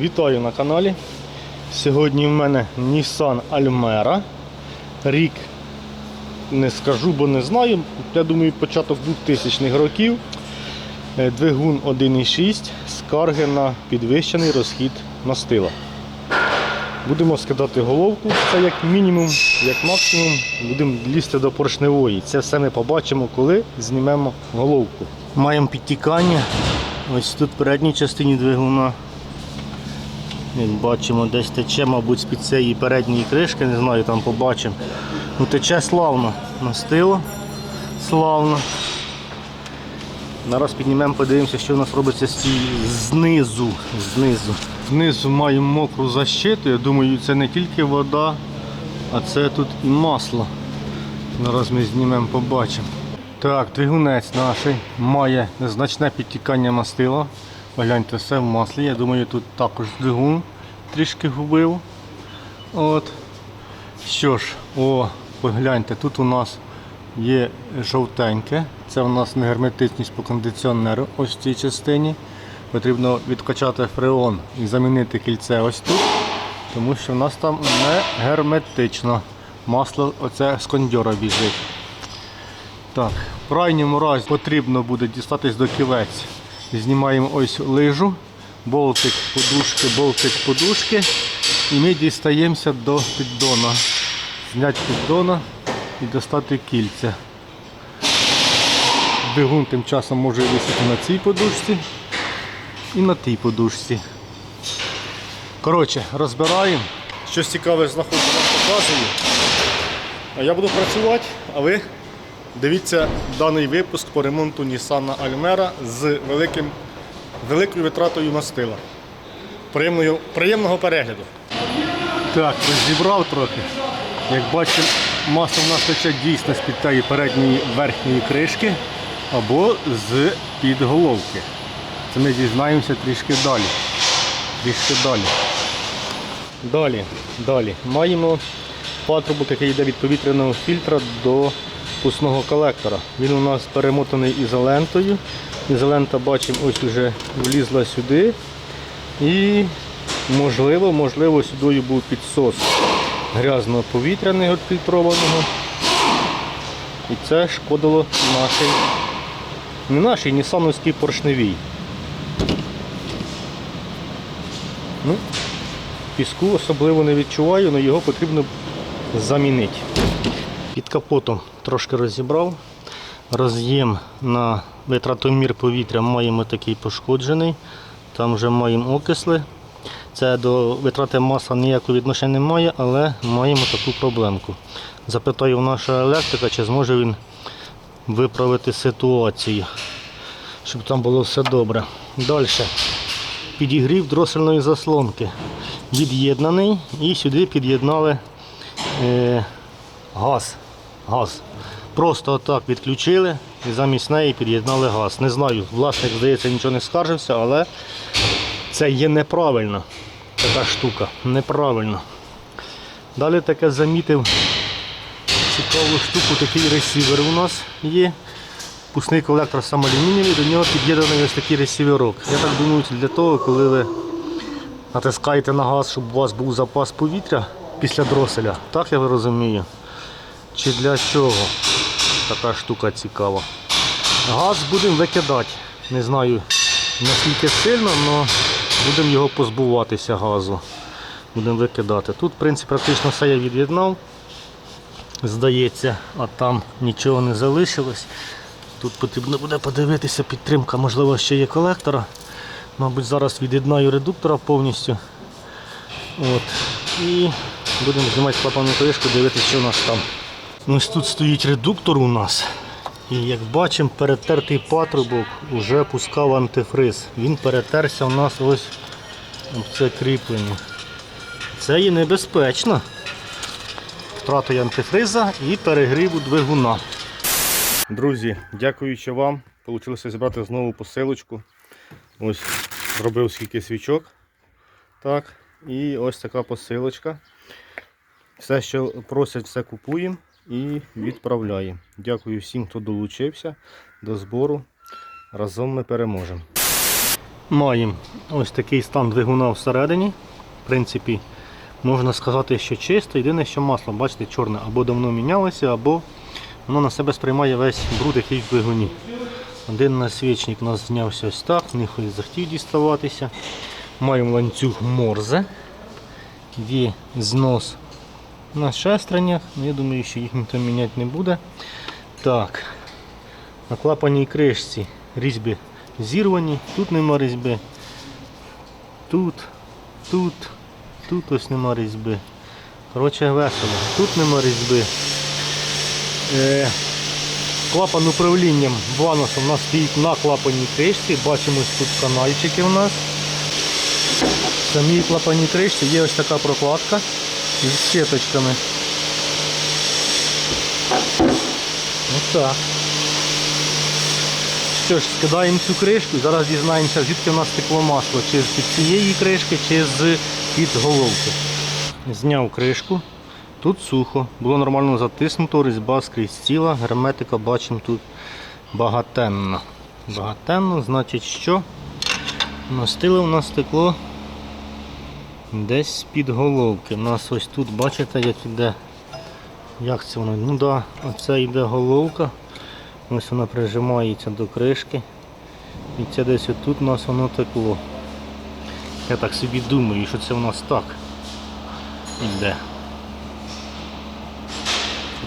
Вітаю на каналі. Сьогодні в мене Nissan Almera. Рік не скажу, бо не знаю. Я думаю, початок 2000-х років. Е, Двигун 1.6, скарги на підвищений розхід мастила. Будемо скидати головку, це як мінімум, як максимум будемо лізти до поршневої. Це все ми побачимо, коли знімемо головку. Маємо підтікання. Ось тут в передній частині двигуна. Як бачимо, десь тече, мабуть, з-під цієї передньої кришки, не знаю, там побачимо. Ну, тече славно. Настило славно. Зараз піднімемо, подивимося, що у нас робиться з цієї знизу. Знизу. Знизу маємо мокру защиту. Я думаю, це не тільки вода, а це тут і масло. Зараз ми знімемо, побачимо. Так, двигунець наш має незначне підтікання мастила. Погляньте, все в маслі. Я думаю, тут також двигун трішки губив. От. Що ж, о, погляньте, тут у нас є жовтеньке. Це у нас негерметичність по кондиціонеру ось в цій частині. Потрібно відкачати фреон і замінити кільце ось тут, тому що в нас там не герметично. Масло оце з кондьора біжить. Так, в крайньому разі потрібно буде дістатись до ківець. Знімаємо ось лижу, болтик подушки, болтик подушки. І ми дістаємося до піддона. Зняти піддона і достати кільця. Двигун тим часом може висіти на цій подушці і на тій подушці. Коротше, розбираємо. Щось цікаве знаходжу, вам показую. А я буду працювати, а ви дивіться даний випуск по ремонту Nissan Almera з великим, великою витратою мастила. Приємного, приємного перегляду. Так, розібрав трохи. Як бачимо, масло в нас тече дійсно з-під тієї передньої верхньої кришки або з під головки. Це ми дізнаємося трішки далі. Трішки далі. Далі, далі. Маємо патрубок, який йде від повітряного фільтра до пусного колектора. Він у нас перемотаний ізолентою. Ізолента бачимо ось вже влізла сюди. І можливо, можливо, сюди був підсос грязного повітря неготфільтрованого. І це шкодило нашій, не нашій, нісановській поршневій. Ну, піску особливо не відчуваю, але його потрібно замінити. Під капотом трошки розібрав. Роз'єм на витратомір повітря маємо такий пошкоджений. Там вже маємо окисли. Це до витрати масла ніякого відношення немає, але маємо таку проблемку. Запитаю у нашого електрика, чи зможе він виправити ситуацію, щоб там було все добре. Далі. Підігрів дросельної заслонки. Від'єднаний і сюди під'єднали е, газ. газ. Просто отак відключили і замість неї під'єднали газ. Не знаю, власник, здається, нічого не скаржився, але це є неправильно. Така штука. Неправильно. Далі таке замітив цікаву штуку, такий ресівер у нас є. Пусний колектор самолюмінієвий, до нього під'єднаний ось такий ресіверок. Я так думаю, це для того, коли ви натискаєте на газ, щоб у вас був запас повітря після дроселя. Так я розумію. Чи для чого така штука цікава. Газ будемо викидати. Не знаю наскільки сильно, але будемо його позбуватися газу. Будемо викидати. Тут, в принципі, практично все я від'єднав. Здається, а там нічого не залишилось. Тут потрібно буде подивитися, підтримка, можливо, ще є колектора. Мабуть, зараз від'єднаю редуктора повністю. От. І будемо знімати клапанну кришку, дивитися, що у нас там. Ось тут стоїть редуктор у нас. І як бачимо, перетертий патрубок вже пускав антифриз. Він перетерся у нас ось в це кріплення. Це є небезпечно. Втратою антифриза і перегріву двигуна. Друзі, дякуючи вам, вийшло зібрати знову посилочку. Ось зробив скільки свічок. Так, і ось така посилочка. Все, що просять, все купуємо і відправляємо. Дякую всім, хто долучився до збору. Разом ми переможемо. Маємо ось такий стан двигуна всередині. В принципі, можна сказати, що чисто. Єдине, що масло, бачите, чорне або давно мінялося, або воно на себе сприймає весь бруд, який в двигуні. Один насвічник у нас знявся ось так, ніхто не захотів діставатися. Маємо ланцюг морзе. Є знос на шестернях. Ну, Я думаю, що їх ніхто міняти не буде. Так, на клапаній кришці різьби зірвані, тут нема різьби. Тут, тут, тут ось нема різьби. Коротше, весело. Тут нема різьби. Е, клапан управлінням ваносом у нас стоїть на клапаній кришці. Бачимо ось тут канальчики у нас. В самій клапаній кришці є ось така прокладка з щеточками. Ось так. Що ж, скидаємо цю кришку і зараз дізнаємося, звідки в нас текло масло, чи з під цієї кришки, чи з під головки. Зняв кришку. Тут сухо, було нормально затиснуто, різьба скрізь ціла, герметика бачимо тут багатенно. Багатенно, значить що? Настиле у нас стекло десь з-під головки. У нас ось тут, бачите, як іде. Як це воно? Ну так, да, оце йде головка. Ось вона прижимається до кришки. І це десь отут у нас воно текло. Я так собі думаю, що це у нас так йде.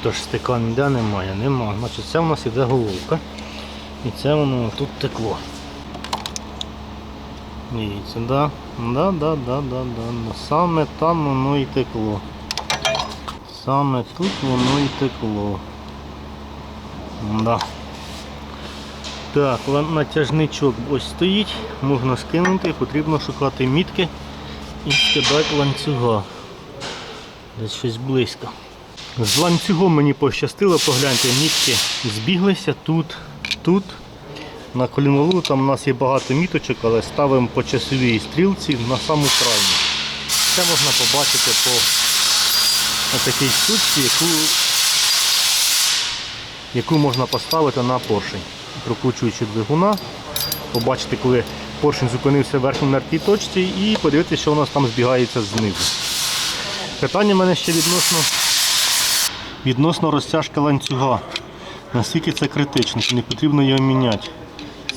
Тож стека ніде немає, нема. Значить це у нас іде головка. І це воно тут текло. Дивіться, да, да, да, да, да, да. Саме там воно і текло. Саме тут воно і текло. Да. Так, натяжничок ось стоїть, можна скинути, потрібно шукати мітки і скидати ланцюга. Десь щось близько. З ланцюгом мені пощастило, погляньте, мітки збіглися тут, тут. На колінову там у нас є багато міточок, але ставимо по часовій стрілці на саму крайню. Це можна побачити по такій штучці, яку, яку можна поставити на поршень. Прокручуючи двигуна, побачити, коли поршень зупинився в верхній мертвій точці і подивитися, що у нас там збігається знизу. Питання в мене ще відносно, відносно розтяжки ланцюга. Наскільки це критично, чи не потрібно його міняти.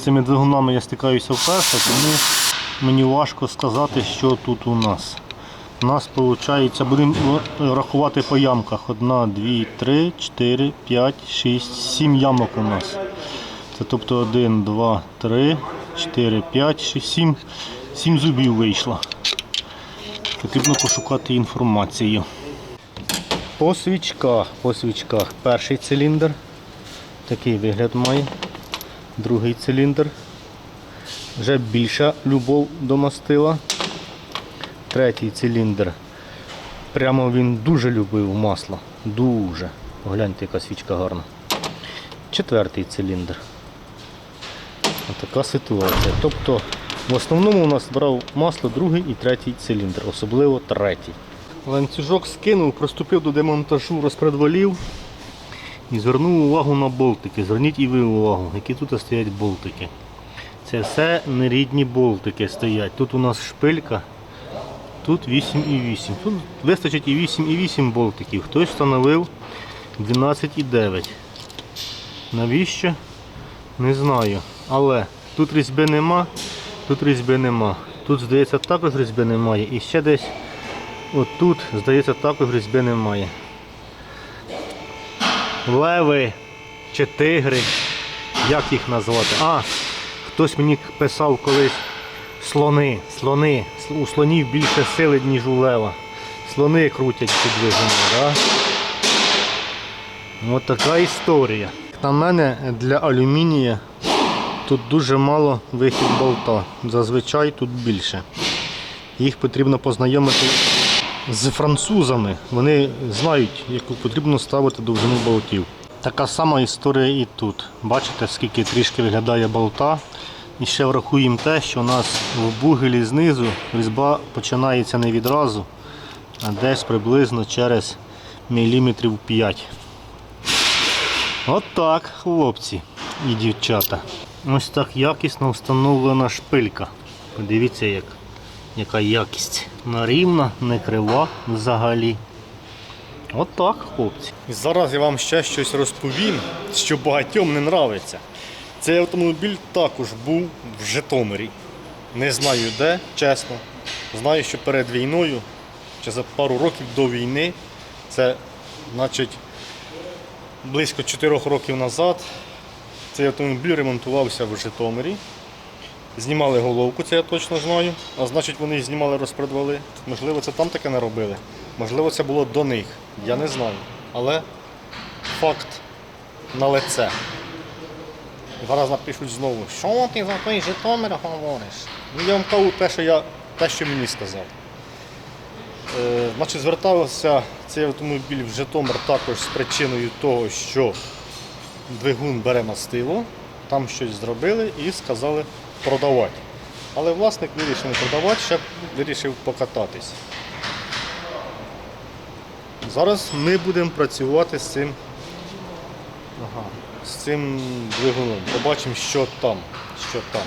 Цими двигунами я стикаюся вперше, тому мені важко сказати, що тут у нас. У нас виходить, будемо рахувати по ямках. Одна, дві, три, чотири, п'ять, шість, сім ямок у нас. Це тобто 1, 2, 3, 4, 5, 6, 7, 7 зубів вийшло. Потрібно пошукати інформацію. По свічках, по свічках перший циліндр. Такий вигляд має. Другий циліндр. Вже більша любов до мастила. Третій циліндр. Прямо він дуже любив масло. Дуже. Погляньте, яка свічка гарна. Четвертий циліндр. Така ситуація. Тобто в основному у нас брав масло другий і третій циліндр, особливо третій. Ланцюжок скинув, приступив до демонтажу розпредвалів і звернув увагу на болтики. Зверніть і ви увагу, які тут стоять болтики. Це все нерідні болтики стоять. Тут у нас шпилька, тут 8,8. Тут вистачить і 8,8 болтиків. Хтось встановив 12,9. Навіщо? Не знаю. Але тут різьби нема, тут різьби нема. Тут, здається, також різьби немає. І ще десь отут, здається, також різьби немає. Леви чи тигри, як їх назвати? А, хтось мені писав колись слони. Слони. У слонів більше сили, ніж у лева. Слони крутять ці двигуни, да? Ось така історія. На мене для алюмінія тут дуже мало вихід болта. Зазвичай тут більше. Їх потрібно познайомити з французами. Вони знають, яку потрібно ставити довжину болтів. Така сама історія і тут. Бачите, скільки трішки виглядає болта. І ще врахуємо те, що у нас в бугелі знизу різьба починається не відразу, а десь приблизно через міліметрів 5. От так, хлопці і дівчата. Ось так якісно встановлена шпилька. Подивіться, як, яка якість. Вона рівна, не крива взагалі. От так, хлопці. І зараз я вам ще щось розповім, що багатьом не нравиться. Цей автомобіль також був в Житомирі. Не знаю де, чесно. Знаю, що перед війною, чи за пару років до війни, це значить близько 4 років назад, цей автомобіль ремонтувався в Житомирі. Знімали головку, це я точно знаю. А значить вони знімали розпродавали. Можливо, це там таке не робили. Можливо, це було до них. Я не знаю. Але факт на лице. Зараз напишуть знову, що ти за той Житомир говориш? Ну я вам кажу те, що я те, що мені сказав. Е, значить, звертався цей автомобіль в Житомир також з причиною того, що двигун бере мастило, там щось зробили і сказали продавати. Але власник вирішив не продавати, ще вирішив покататись. Зараз ми будемо працювати з цим, ага, з цим двигуном. Побачимо, що там. Що там.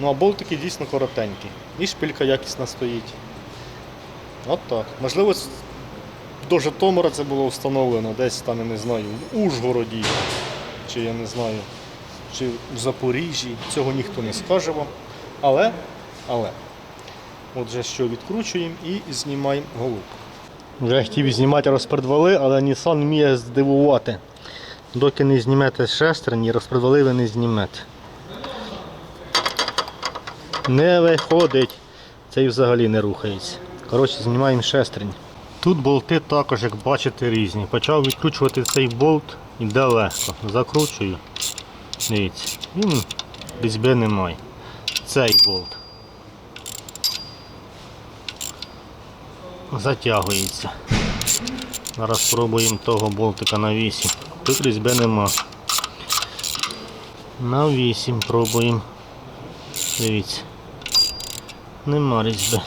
Ну а болтики дійсно коротенькі. І шпилька якісна стоїть. От так. Можливо, до Житомира це було встановлено десь там, я не знаю, в Ужгороді, чи я не знаю, чи в Запоріжжі. Цього ніхто не скаже вам. Але, але, отже, що відкручуємо і знімаємо головку. Вже хотів знімати розпредвали, але Nissan вміє здивувати. Доки не знімете шестерні, розпредвали ви не знімете. Не виходить. Цей взагалі не рухається. Коротше, знімаємо шестерні. Тут болти також, як бачите, різні. Почав відкручувати цей болт, іде легко. Закручую. Дивіться. Він різьби немає. Цей болт. Затягується. Зараз спробуємо того болтика на 8. Тут різьби нема. На 8 пробуємо. Дивіться. Нема різьби.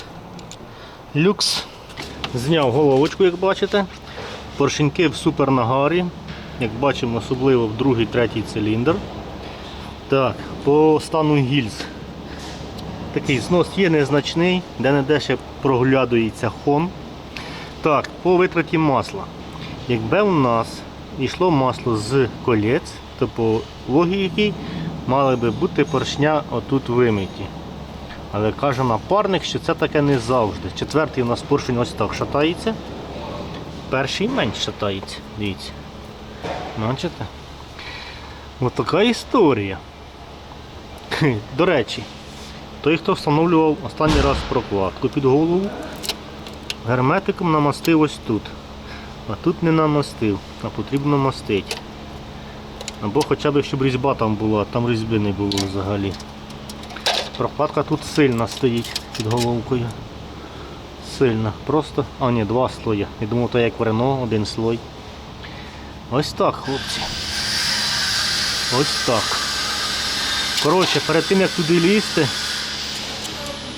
Люкс. Зняв головочку, як бачите. Поршеньки в супер нагарі. Як бачимо, особливо в другий, третій циліндр. Так, по стану гільз. Такий знос є незначний, де не де ще проглядується хон. Так, по витраті масла. Якби у нас йшло масло з колець, то по логіці мали би бути поршня отут вимиті. Але каже напарник, що це таке не завжди. Четвертий у нас поршень ось так шатається. Перший менш шатається. Дивіться. Бачите? Ось така історія. До речі, той, хто встановлював останній раз прокладку під голову, герметиком намастив ось тут. А тут не намастив, а потрібно мастити. Або хоча б щоб різьба там була, а там різьби не було взагалі. Прокладка тут сильна стоїть під головкою. Сильна. Просто. А ні, два слої. Я думав, то як в Рено, один слой. Ось так, хлопці. Ось так. Коротше, перед тим як туди лізти,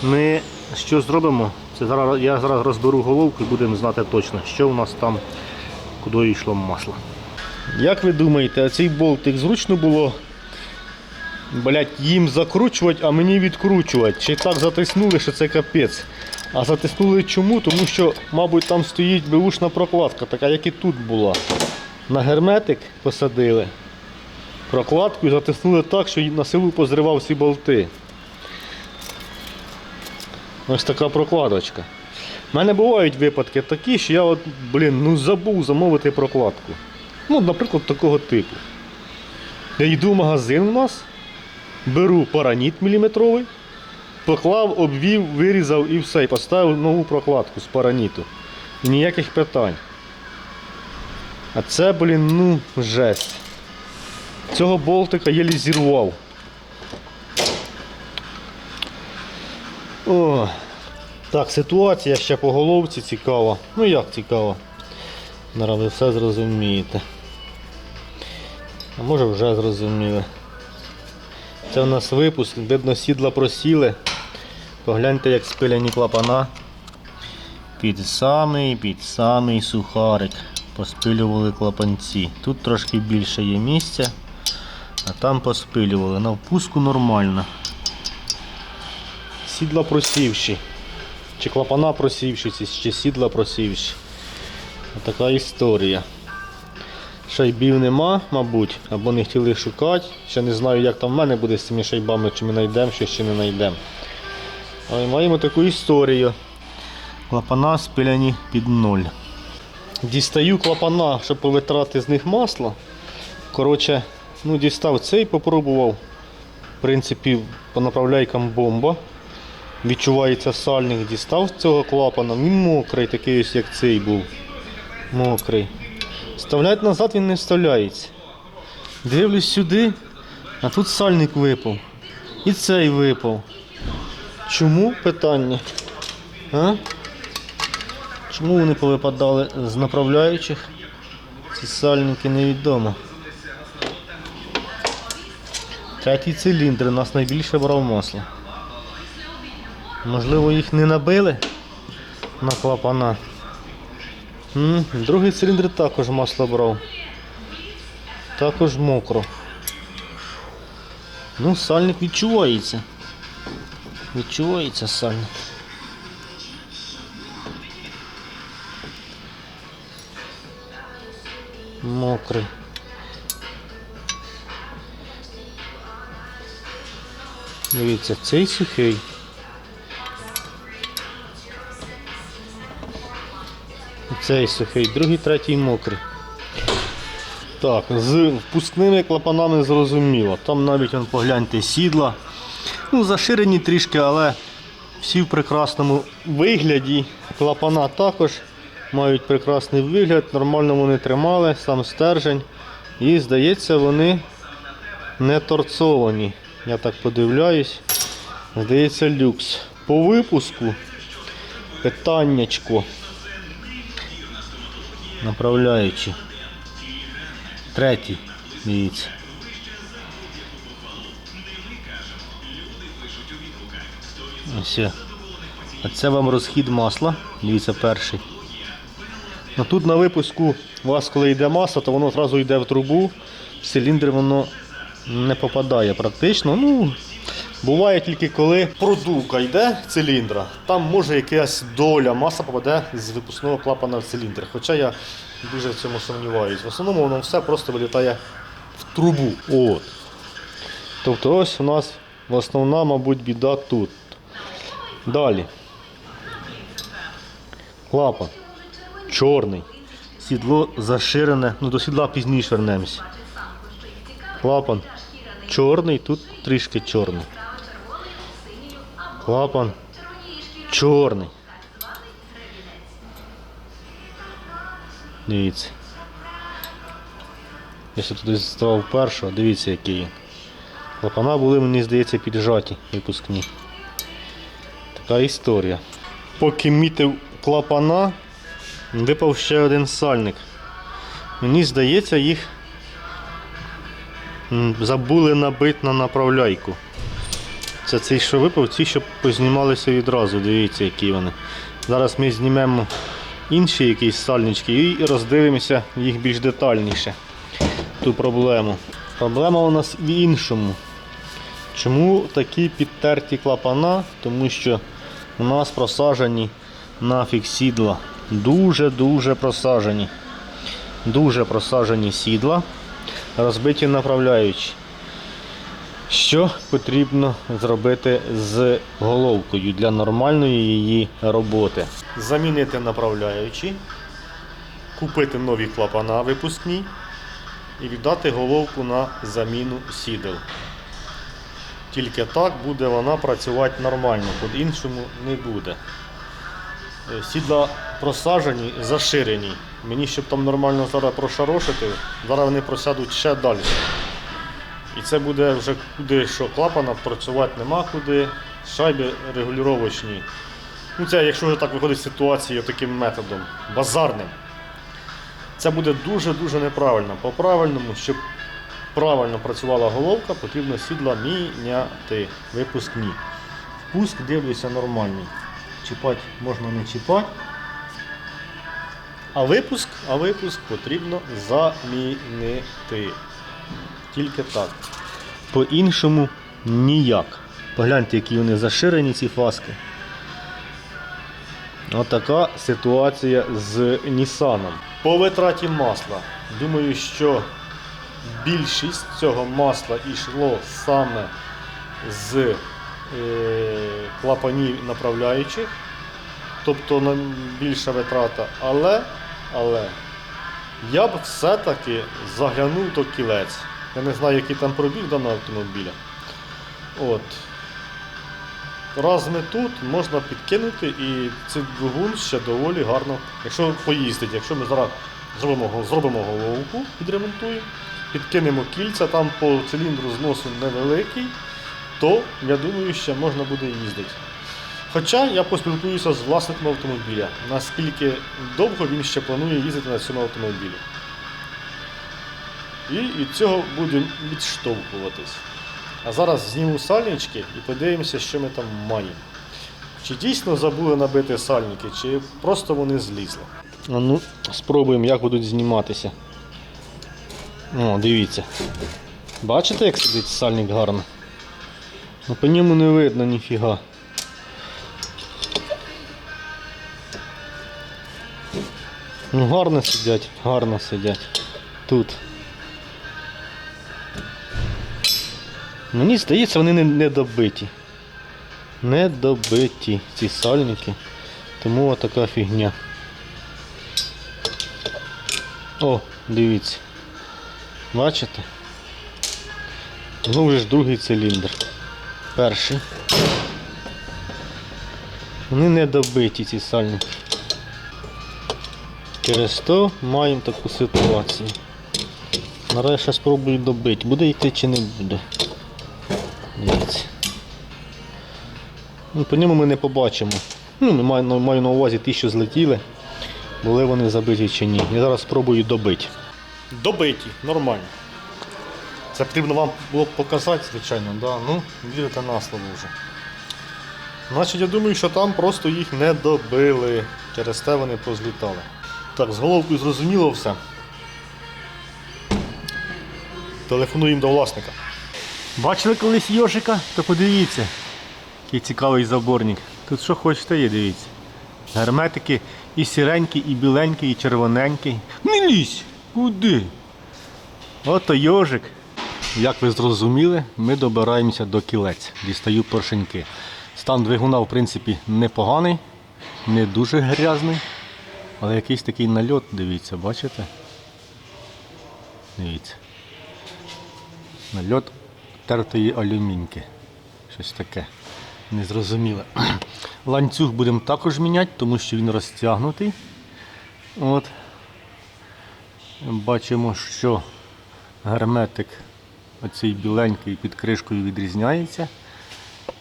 ми що зробимо? Це зараз, я зараз розберу головку і будемо знати точно, що у нас там, куди йшло масло. Як ви думаєте, цей болтик зручно було блять, їм закручувати, а мені відкручувати? Чи так затиснули, що це капець? А затиснули чому? Тому що, мабуть, там стоїть беушна прокладка, така як і тут була. На герметик посадили прокладку і затиснули так, що на силу позривав всі болти. Ось така прокладочка. У мене бувають випадки такі, що я от, блін, ну забув замовити прокладку. Ну, наприклад, такого типу. Я йду в магазин у нас, беру параніт міліметровий, поклав, обвів, вирізав і все, і поставив нову прокладку з параніту. І ніяких питань. А це, блін, ну, жесть. Цього болтика єлі зірвав. О, так, ситуація ще по головці цікава. Ну як цікава? Зараз ви все зрозумієте. А може вже зрозуміли. Це у нас випуск, видно сідла просіли. Погляньте, як спиляні клапана. Під самий, під самий сухарик. Поспилювали клапанці. Тут трошки більше є місця, а там поспилювали. На впуску нормально. сідла просівші. Чи клапана просівші, чи сідла просівші. Така історія. Шайбів нема, мабуть, або не хотіли шукати. Ще не знаю, як там в мене буде з цими шайбами, чи ми знайдемо щось, чи не знайдемо. Але маємо таку історію. Клапана спиляні під ноль. Дістаю клапана, щоб повитрати з них масло. Коротше, ну дістав цей, попробував. В принципі, по направляйкам бомба. Відчувається сальник, дістав з цього клапана. Він мокрий, такий ось як цей був. Мокрий. Вставляти назад він не вставляється. Дивлюсь сюди, а тут сальник випав. І цей випав. Чому питання? А? Чому вони повипадали з направляючих? Ці сальники невідомо. Третій циліндр у нас найбільше брав масло. Можливо, їх не набили на клапана. Другий циліндр також масло брав. Також мокро. Ну, сальник відчувається. Відчувається сальник. Мокрий. Дивіться, цей сухий. Цей сухий, другий, третій мокрий. Так, з впускними клапанами зрозуміло. Там навіть он, погляньте сідла. Ну, заширені трішки, але всі в прекрасному вигляді. Клапана також мають прекрасний вигляд, нормально вони тримали, сам стержень. І здається, вони не торцовані. Я так подивляюсь. Здається, люкс. По випуску питаннячко. Направляючи. Третій, дивіться. Ось. А це вам розхід масла. Дивіться, перший. Ну, тут на випуску у вас, коли йде масло, то воно одразу йде в трубу. В циліндр воно не попадає практично. Ну, буває тільки коли продувка йде циліндра, там може якась доля маса попаде з випускного клапана в циліндр. Хоча я дуже в цьому сумніваюся. В основному воно все просто вилітає в трубу. От. Тобто ось у нас основна, мабуть, біда тут. Далі. Клапан. Чорний. Сідло заширене, ну до сідла пізніше вернемось. Клапан чорний, тут трішки чорний. Клапан чорний. Дивіться. Я ще туди ставив першого, дивіться який він. Клапана були, мені здається, піджаті випускні. Така історія. Поки мітив клапана, випав ще один сальник. Мені здається, їх забули набити на направляйку. Це цей, що випав, ці, що познімалися відразу. Дивіться, які вони. Зараз ми знімемо інші якісь сальнички і роздивимося їх більш детальніше. Ту проблему. Проблема у нас в іншому. Чому такі підтерті клапана? Тому що у нас просажені нафіг сідла. Дуже-дуже просажені. Дуже просажені сідла, розбиті направляючі. Що потрібно зробити з головкою для нормальної її роботи? Замінити направляючі, купити нові клапана випускні і віддати головку на заміну сідел. Тільки так буде вона працювати нормально, по-іншому не буде. Е, Сідла просажені, заширені. Мені, щоб там нормально зараз прошарошити, зараз вони просядуть ще далі. І це буде вже куди що клапана працювати нема куди, шайби регулювачні. Ну це якщо вже так виходить з ситуації таким методом, базарним. Це буде дуже-дуже неправильно. По-правильному, щоб правильно працювала головка, потрібно сідла міняти. Випускні. Впуск дивлюся нормальний. Чіпати можна не чіпати. А випуск, а випуск потрібно замінити. Тільки так. По-іншому ніяк. Погляньте, які вони заширені, ці фаски. Отака ситуація з Нісаном. По витраті масла. Думаю, що більшість цього масла йшло саме з е, клапанів направляючих, тобто більша витрата. Але, але я б все-таки заглянув до кілець. Я не знаю, який там пробіг даного автомобіля. От. Раз ми тут, можна підкинути і цей двигун ще доволі гарно, якщо поїздить, якщо ми зараз зробимо, зробимо головку, підремонтуємо, підкинемо кільця, там по циліндру зносу невеликий, то я думаю, ще можна буде їздити. Хоча я поспілкуюся з власником автомобіля, наскільки довго він ще планує їздити на цьому автомобілі. І від цього будемо відштовхуватись. А зараз зніму сальнички і подивимося, що ми там маємо. Чи дійсно забули набити сальники, чи просто вони злізли. Ну, спробуємо, як будуть зніматися. О, дивіться. Бачите, як сидить сальник гарно? Ну, по ньому не видно ніфіга. Ну гарно сидять, гарно сидять. Тут. Мені здається, вони не, не добиті. Не добиті ці сальники. Тому отака фігня. О, дивіться. Бачите? Знову ж другий циліндр. Перший. Вони не добиті ці сальники. Через то маємо таку ситуацію. Наразі ще спробую добити. Буде йти чи не буде. Дивіться. Ну, по ньому ми не побачимо. Ну, маю, маю на увазі ті, що злетіли, були вони забиті чи ні. Я зараз спробую добити. Добиті, нормально. Це потрібно вам було показати, звичайно, да? ну, вірите на слово вже. Значить, я думаю, що там просто їх не добили. Через те вони позлітали. Так, з головкою зрозуміло все. Телефонуємо до власника. Бачили колись йожика? То подивіться, який цікавий заборник. Тут що хочете є, дивіться. Герметики і сіренький, і біленький, і червоненький. Не лізь! Куди? Ото йожик. Як ви зрозуміли, ми добираємося до кілець. Дістаю поршеньки. Стан двигуна, в принципі, непоганий, не дуже грязний, але якийсь такий нальот, дивіться, бачите? Дивіться. Нальот тертої алюміньки. Щось таке. Незрозуміле. Ланцюг будемо також міняти, тому що він розтягнутий. От. Бачимо, що герметик оцей біленький під кришкою відрізняється.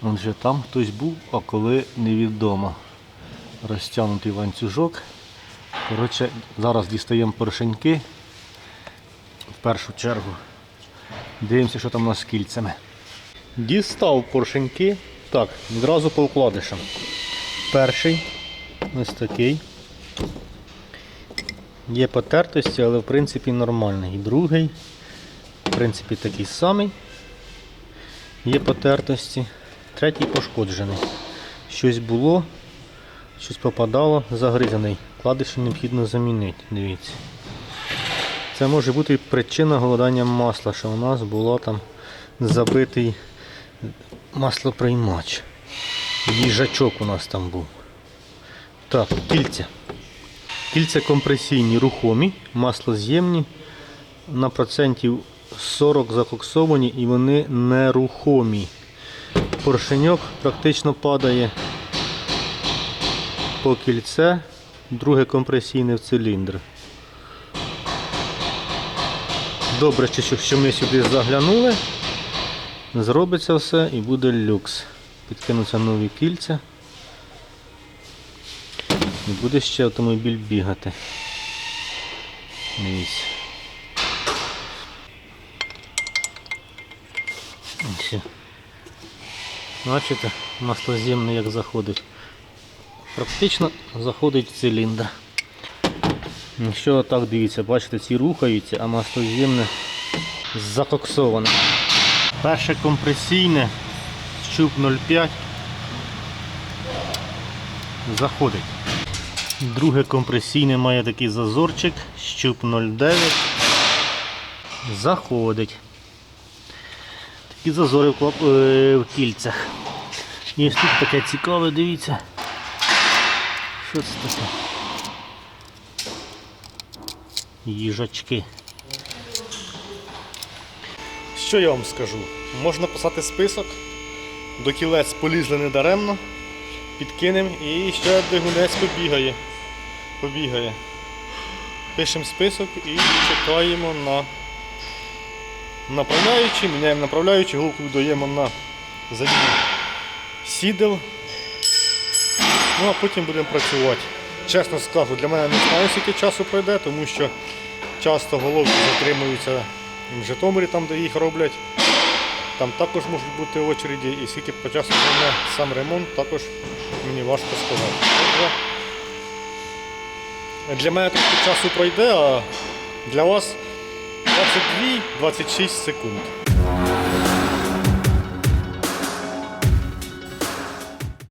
Отже, там хтось був, а коли невідомо. Розтягнутий ланцюжок. Коротше, зараз дістаємо поршеньки в першу чергу. Дивимося, що там у нас з кільцями. Дістав поршеньки. Так, відразу по вкладишам. Перший ось такий. Є потертості, але в принципі нормальний. Другий, в принципі, такий самий. Є потертості. Третій пошкоджений. Щось було, щось попадало, загризаний. Вкладиші необхідно замінити. Дивіться. Це може бути причина голодання масла, що у нас було там забитий маслоприймач. Їжачок у нас там був. Так, кільця. Кільця компресійні, рухомі, маслоз'ємні, на процентів 40 закоксовані і вони нерухомі. Поршеньок практично падає по кільце, друге компресійне в циліндр. Добре, що- ми сюди заглянули. Зробиться все і буде люкс. Підкинуться нові кільця. І буде ще автомобіль бігати. Дивіться. Бачите, маслоземний як заходить. Практично заходить в циліндр. Якщо так дивіться, бачите, ці рухаються, а маслоземне закоксоване. Перше компресійне, щуп 0,5. Заходить. Друге компресійне має такий зазорчик, щуп 0,9. Заходить. Такі зазори в, е, кільцях. І ось тут таке цікаве, дивіться. Що це таке? Їжачки. Що я вам скажу? Можна писати список. До кілець полізли недаремно. Підкинемо і ще двигунець побігає. Побігає. Пишемо список і чекаємо на направляючий, міняємо направляючий, головку додаємо на заміну сідел. Ну а потім будемо працювати. Чесно скажу, для мене не знаю, скільки часу пройде, тому що часто головки затримуються в Житомирі, там де їх роблять. Там також можуть бути очереді, і скільки по часу займе сам ремонт, також мені важко сказати. Для мене трохи часу пройде, а для вас 22-26 секунд.